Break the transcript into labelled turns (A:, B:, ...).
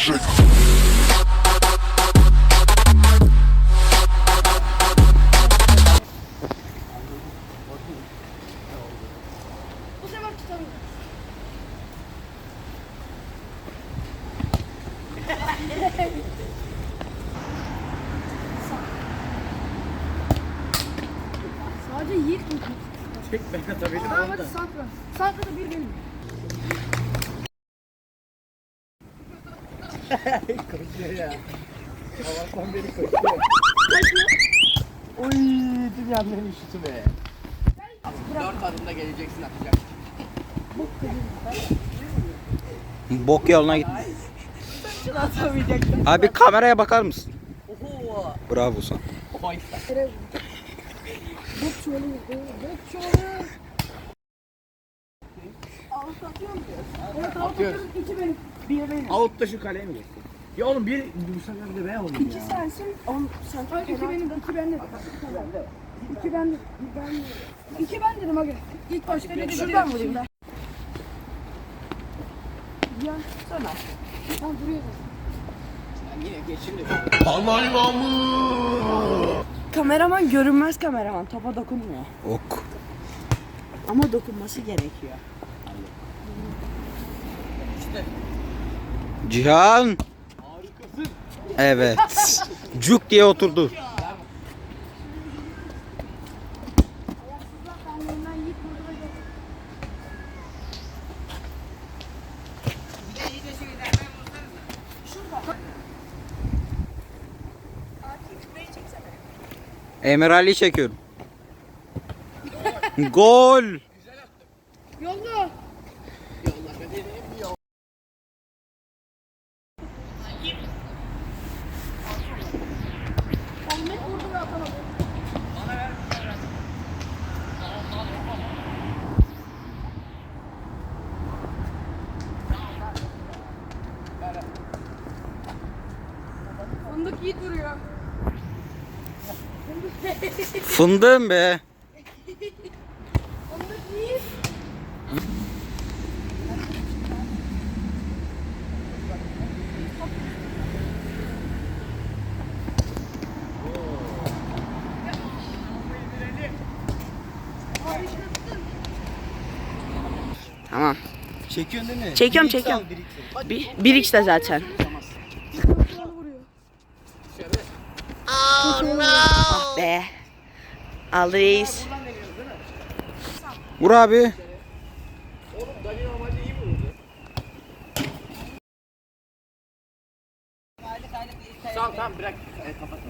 A: shake.
B: Bu sefer tutamıyorum. Sadece Yiğit mi?
C: Tek ben atabildim
B: Tamam
C: onu
B: hadi
C: da.
B: Sankra. Sankra da bir benim.
C: Koşuyor ya. Havastan beri koşuyor. Oy dünyanın en şutu be. Dört adımda geleceksin atacak.
D: Bok yoluna git. Abi kameraya bakar mısın?
C: Oho.
D: Bravo sen.
C: Oy.
B: Bok çuvalı. Bok çuvalı. Out atıyor mu? Evet
C: Atıyoruz.
B: atıyoruz. İki benim. Bir benim.
C: Out da şu kaleye mi geçsin? Ya oğlum bir bu sefer de ben oldum
B: İki
C: ya.
B: sensin. On, sen Hayır, iki benim. İki bende. İki bende. Ben İki ben dedim aga. İlk başta dedim. Şuradan vurayım ben. Ya duruyor.
C: Ben yine geçirim.
E: Kameraman görünmez kameraman. Topa dokunmuyor.
D: Ok.
E: Ama dokunması gerekiyor.
C: İşte
D: Cihan.
C: harikasın.
D: Evet. Cuk diye oturdu. Emir Ali çekiyorum. Gol.
B: Yolla. Fındık Yiğit vuruyor.
D: Fındığım be.
B: Fındık Yiğit.
E: Tamam.
C: Çekiyorsun değil mi?
E: Çekiyorum, çekiyorum. Bir, bir x de zaten. Be. Aldı reis.
D: Vur abi.
C: Tamam tamam bırak. Evet, kapat.